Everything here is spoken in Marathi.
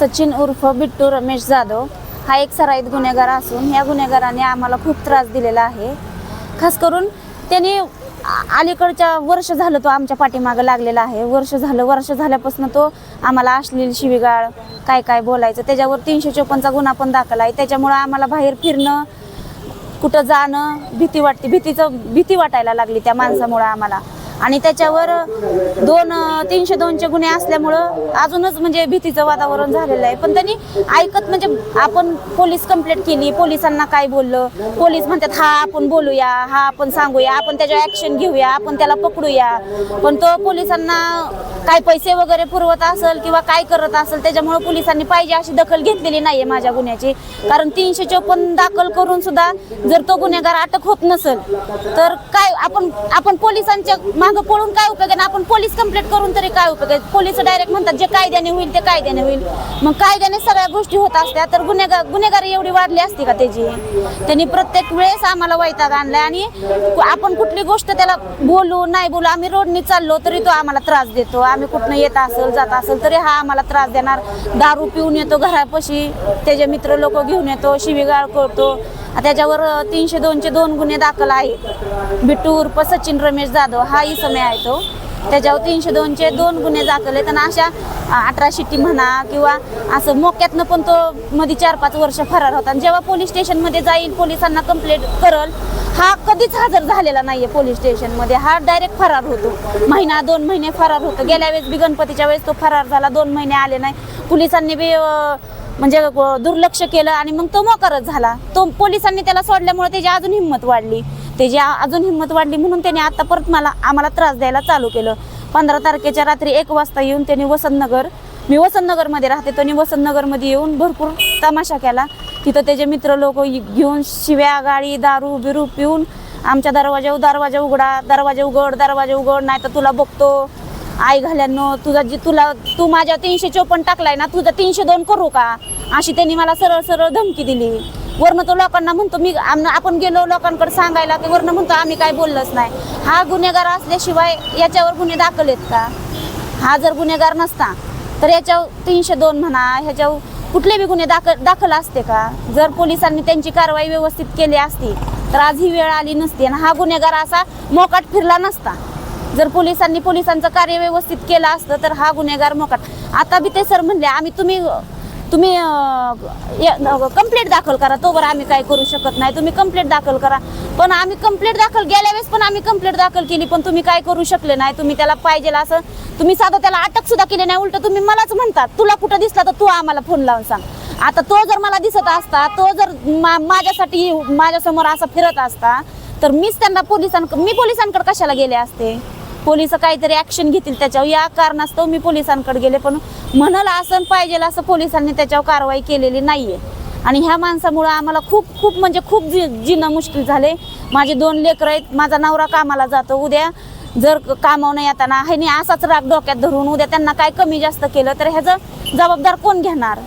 सचिन उर्फ बिट्टू रमेश जाधव हा एक सराईत गुन्हेगार असून या गुन्हेगाराने आम्हाला खूप त्रास दिलेला आहे. खास करून त्यांनी अलीकडच्या वर्ष झालं तो आमच्या पाठीमागं लागलेला आहे. वर्ष झालं वर्ष झाल्यापासून तो आम्हाला अश्लील शिवीगाळ काय काय बोलायचं त्याच्यावर तीनशे चोपन्नचा गुन्हा पण दाखल आहे. त्याच्यामुळं आम्हाला बाहेर फिरणं कुठं जाणं भीती वाटते. भीतीचं भीती वाटायला लागली त्या माणसामुळं आम्हाला. आणि त्याच्यावर दोन तीनशे दोनचे गुन्हे असल्यामुळं अजूनच म्हणजे भीतीचं वातावरण झालेलं आहे. पण त्यांनी ऐकत म्हणजे आपण पोलीस कंप्लेंट केली पोलिसांना काय बोललं? पोलीस म्हणतात हा आपण बोलूया हा आपण सांगूया आपण त्याच्यावर ॲक्शन घेऊया आपण त्याला पकडूया. पण तो पोलिसांना काय पैसे वगैरे पुरवत असेल किंवा काय करत असेल त्याच्यामुळे पोलिसांनी पाहिजे अशी दखल घेतलेली नाहीये माझ्या गुन्ह्याची. कारण तीनशे चोपन्न दाखल करून सुद्धा जर तो गुन्हेगार अटक होत नसेल तर काय आपण आपण पोलिसांच्या मागं पळून काय उपयोग आहे ना आपण पोलीस कंप्लेंट करून तरी काय उपयोग आहे? पोलीस डायरेक्ट म्हणतात जे कायद्याने होईल ते कायद्याने होईल. मग कायद्याने सगळ्या गोष्टी होत असत्या तर गुन्हेगार गुन्हेगारी एवढी वाढली असती का त्याची? त्यांनी प्रत्येक वेळेस आम्हाला वैताग आणलाय आणि आपण कुठली गोष्ट त्याला बोलू नाही बोलू आम्ही रोडनी चाललो तरी तो आम्हाला त्रास देतो. आम्ही कुठनं येत असेल जात असेल तरी हा आम्हाला त्रास देणार. दारू पिऊन येतो घरापाशी त्याचे मित्र लोक घेऊन येतो शिवीगाळ करतो. त्याच्यावर तीनशे दोनचे दोन गुन्हे दाखल आहेत. बिट्टू उर्फ सचिन रमेश जाधव हा ही आहे तो. त्याच्यावर तीनशे दोनचे दोन गुन्हे दाखल आहेत. आणि अशा अठरा शिट्टी म्हणा किंवा असं मोक्यातनं पण तो मध्ये चार पाच वर्ष फरार होता. आणि जेव्हा पोलीस स्टेशनमध्ये जाईल पोलिसांना कंप्लेंट करल हा कधीच हजर झालेला नाहीये पोलीस स्टेशनमध्ये. हा डायरेक्ट फरार होतो. महिना दोन महिने फरार होतो. गेल्या वेळेस बी गणपतीच्या वेळेस तो फरार झाला. दोन महिने आले नाही. पोलिसांनी बी म्हणजे दुर्लक्ष केलं आणि मग तो मोकारच झाला. तो पोलिसांनी त्याला सोडल्यामुळे त्याची अजून हिंमत वाढली. त्याची अजून हिंमत वाढली म्हणून त्याने आता परत मला आम्हाला त्रास द्यायला चालू केलं. पंधरा तारखेच्या रात्री एक वाजता येऊन त्यांनी वसंतनगर मी वसंतनगरमध्ये राहते त्यांनी वसंतनगरमध्ये येऊन भरपूर तमाशा केला. तिथं त्याचे मित्र लोक घेऊन शिव्या गाडी दारू बिरू पिऊन आमच्या दरवाजा दरवाजा उघडा दरवाजा उघड दरवाजा उघड नाही तर तुला बघतो. आई घाल्यानं तुझा जी तुला तू माझ्या तीनशे चोपन्न टाकलाय ना तुझा तीनशे दोन करू का? अशी त्यांनी मला सरळ सरळ धमकी दिली. वरनं तो लोकांना म्हणतो मी आपण गेलो लोकांकडे सांगायला की वरनं म्हणतो आम्ही काय बोललंच नाही. हा गुन्हेगार असल्याशिवाय याच्यावर गुन्हे दाखल आहेत का? हा जर गुन्हेगार नसता तर याच्यावर तीनशे दोन म्हणा ह्याच्यावर कुठले बी गुन्हे दाखल दाखल असते का? जर पोलिसांनी त्यांची कारवाई व्यवस्थित केली असती तर आज ही वेळ आली नसती आणि हा गुन्हेगार असा मोकाट फिरला नसता. जर पोलिसांनी पोलिसांचं कार्य व्यवस्थित केलं असतं तर हा गुन्हेगार मोकाट. आता बी ते सर म्हणले आम्ही तुम्ही तुम्ही कंप्लेंट दाखल करा. तोवर आम्ही काय करू शकत नाही. तुम्ही कंप्लेंट दाखल करा. पण आम्ही कंप्लेंट दाखल गेल्या वेळेस पण आम्ही कंप्लेंट दाखल केली पण तुम्ही काय करू शकले नाही. तुम्ही त्याला पाहिजे असं तुम्ही साधं त्याला अटक सुद्धा केली नाही. उलट तुम्ही मलाच म्हणतात तुला कुठं दिसला तर तू आम्हाला फोन लावून सांग. आता तो जर मला दिसत असता तो जर मा- माझ्यासाठी माझ्यासमोर असा फिरत असता तर मीच त्यांना पोलिसांक मी पोलिसांकडे कशाला गेले असते? पोलीस काहीतरी ऍक्शन घेतील त्याच्यावर. या कारणास्तव मी पोलिसांकडे गेले पण म्हणाल असं पाहिजे असं पोलिसांनी त्याच्यावर कारवाई केलेली नाहीये. आणि ह्या माणसामुळं आम्हाला खूप खूप म्हणजे खूप जी जिणं मुश्किल झाले. माझे दोन लेकरं आहेत माझा नवरा कामाला जातो. उद्या जर कामावून येताना ह्यानी असाच राग डोक्यात धरून उद्या त्यांना काय कमी जास्त केलं तर ह्याचं जबाबदार कोण घेणार?